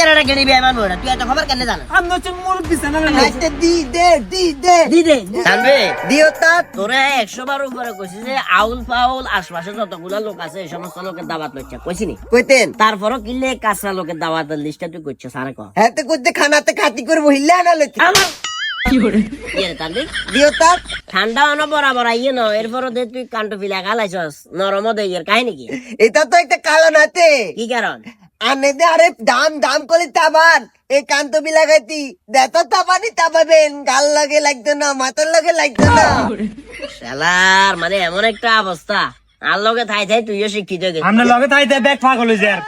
কেরাটা গেড়ি বিয়ে মানবো না তুই এত খবর কেন জানো আমি হচ্ছে মুরব্বী দি দে দি দে। দি দে জানবে? দিও তোরে একশো বার উপরে কইছি যে আউল ফাউল আশপাশে যতগুলা লোক আছে এই সমস্ত লোকের দাওয়াত লইছে। কইছি নি? কইতেন। তারপরও কিনলে কাঁচা লোকের দাওয়াতের লিস্টটা তুই করছ সারে কহ হাতে কইতে খানাতে খাতি করে বহিলা না ইয়ে ঠান্ডা অন বরাবর আইয়ে ন এরপরও দে তুই কান্টো ফিলা গালাইছস নরম কাহিনী কি? এটা তো একটা কারণ আছে কি কারণ? আনে দে আরে দাম দাম করে তাবান এই কান্ত বিলাগাইতি। দেত তাবানি তাবাবেন গাল লাগে লাগতো না মাথার লাগে লাগতো না। শালার মানে এমন একটা অবস্থা। আর লগে থাই থাই তুইও শিক্ষিত গেছিস। আমরা লগে তাই ব্যাগ পাগল আর।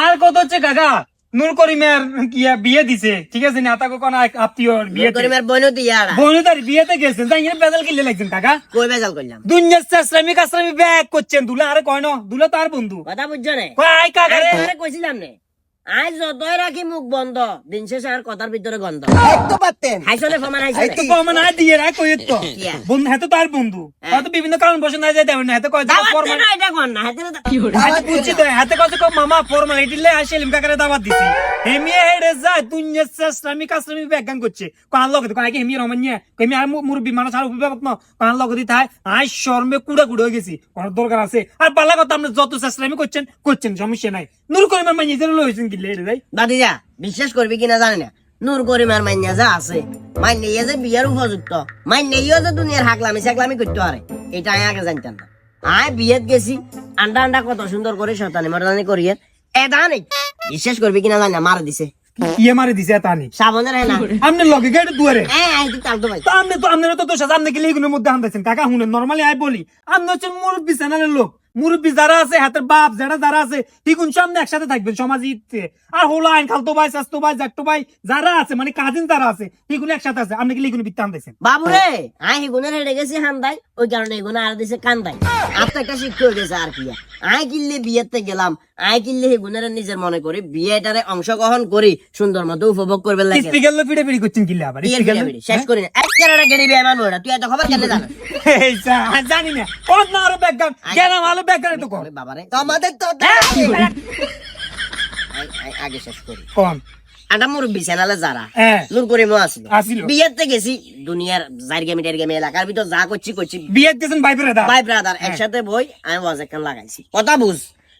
আর কত হচ্ছে কাকা? নূর করিমের কিয়া বিয়ে দিছে। ঠিক আছে না তাকে কোন আত্মীয় বিয়ে করিমের বনু তুই বনু তার বিয়েতে গেছেন তাই এখানে বেজাল কিলে লাগছেন কাকা। কই বেজাল করলাম? দুনিয়ার ইসলামী কাসলামি ব্যাগ করছেন। দুলা আরে কয় না দুলা তার বন্ধু। কথা বুঝছ না? কয় কাকা রে। আরে কইছিলাম নে। আজ যতই রাখি মুখ বন্ধ। দিন শেষে আর কথার ভিতরে গন্ধ। তো পারতেন ফমান তো কমন আয় দিয়ে রাখ কই তো বন্ধু হ্যাঁ তো তার বন্ধু। হয়তো বিভিন্ন কারণ বসে না যায় দেবেন হাতে কয় দাওয়াত দে ফরমাল না এটা কোন না হাতে না হাতে বুঝছি তো হাতে কয় কয় মামা এটিলে আসে লিমকা করে দিছি। হেমিয়ে হেডে যায় দুনিয়ার ইসলামী কাসলামী ব্যাগ গান করছে কোন লোক তো আগে হেমিয়ে রমান নিয়ে কইমি আর মুরব্বি মানুষ আর অভিভাবক ন। কোন লোক দিতে হয় আই শর্মে কুড়া কুড়া হয়ে গেছি। কোন দরকার আছে। আর পাল্লা কথা আপনি যত ইসলামী করছেন করছেন সমস্যা নাই। নূর করিমের মাইয়ে যেন লইছেন কি ভাই। বিশ্বাস করবি কিনা জানি না। নূর করিমার মাইন্যা যা আছে মাইন্যা ইয়ে যে বিয়ের উপযুক্ত মাইন্যা ইয়ে যে দুনিয়ার হাকলামি সাকলামি করতে পারে এটা আমি আগে জানতাম না। আয় বিয়েত গেছি আন্ডা আন্ডা কত সুন্দর করে শতানি মর্দানি করিয়ে এটা নেই। বিশ্বাস করবি কিনা জানি না মার দিছে। ইয়ে মারে দিছে তানি সাবনের হ্যাঁ না। আপনি লগে গেট দুয়ারে। হ্যাঁ আই ভাই। তো আপনি তো আপনারা তো দোষ আছে আপনি কি এগুলোর মধ্যে আনতেছেন কাকা শুনেন নর্মালি আই বলি। আপনি হচ্ছেন মুরব্বী চ্যানেলের লোক। মুরব্বী যারা আছে হাতের বাপ যারা যারা আছে ঠিকুন সামনে একসাথে থাকবেন সমাজে ইচ্ছে আর হলো আইন খালতো ভাই স্বাস্থ্য ভাই জাকতো ভাই যারা আছে মানে কাজিন যারা আছে ঠিকুন একসাথে আছে। আপনি কি এগুলো বিত্তে আনতেছেন বাবুরে আই হেগুনের হেডে গেছি হান্দাই ওই কারণে এগুলো আর দিছে কান্দাই। আর তো একটা শিক্ষা হয়ে গেছে আর কি। আই কিনলে বিয়েতে গেলাম আই কিনলে হেগুনের নিজের মনে করি বিয়েটারে অংশগ্রহণ করি সুন্দর মতো উপভোগ করবে লাগে। স্পিকার লো পিড়ে পিড়ি করছেন কিলে আবার শেষ করি না। এক কেরাটা গেড়ি বিয়ে মানবো না তুই এত খবর কেন জানো এই জানি না। কোন না আরও ব্যাকগ্রাউন্ড কেন ভালো ব্যাকগ্রাউন্ড তো ওরে বাবারে। তোমাদের তো আই- আগে শেষ করি। কোন আটা মুরব্বি চ্যানেলে যারা হ্যাঁ। নূর করিমও আসলো। বিয়েতে গেছি দুনিয়ার জারগে মিটার গেমে এলাকার ভিতর যা করছি করছি। গেছেন ভাই ব্রাদার ভাই ব্রাদার একসাথে বই আমি ওয়াজ একখান লাগাইছি। কথা বুঝ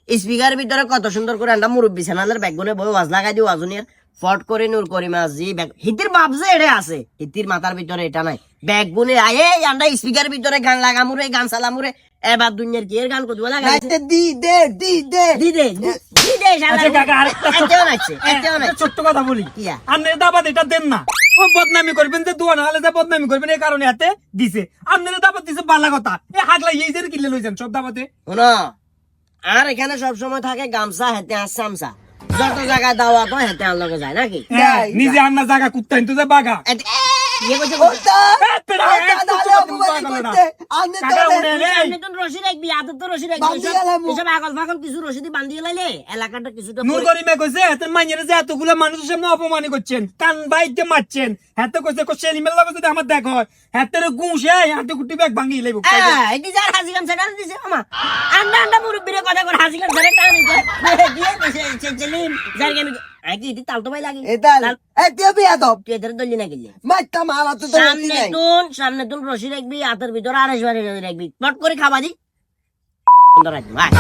স্পিকার ভিতরে কত সুন্দর করে আমরা মুরব্বী চ্যানেলের ব্যাগগুনে বই ওয়াজ লাগাই দিও ওয়াজুনিয়ার ফট করে নূর করিমা জি হিতির বাপ যে এড়ে আছে হিতির মাথার ভিতরে এটা নাই। ব্যাগ গুনে আয়ে আমরা স্পিকার ভিতরে গান লাগামুরে গান চালামুরে এবার দুনিয়ার কি এর গান কত লাগাইছে দি দে দি দে। দি দে দি দে। আচ্ছা ছোট্ট কথা বলি? আপনি দাবাত এটা দেন না। ও বদনামি করবেন যে দোয়া না হলে যে বদনামি করবেন এই কারণে হাতে দিছে। আপনার দাবাত দিছে বালা কথা। এ হাগলা এই যে কিনলে লইছেন সব দাবাতে। শোনো আর এখানে সব সময় থাকে গামছা হেতে আর সামসা যত জায়গায় দাওয়া তো হেতে আর লগে যায় নাকি হ্যাঁ, নিজে আন্না জায়গা কুত্তা কিন্তু যে বাগা ইয়ে অপমানি করছেন কান বাইতে মারছেন হাতে কইছে কো সেলিমের লগে যদি আমার দেখ হয় হাতের গুঁসে হাতে কুটি ব্যাগ ভাঙি লাইব হ্যাঁ, এটি যার হাজি গান সেটা দিছে আমা আন্ডা আন্ডা মুরব্বিরে কথা করে হাজি গান ধরে টানি সামনে তুন রশি রাখবি হাতের ভিতরে আড়াইশ বাড়ি রাখবি। পট করে খাবা দি। ভাই।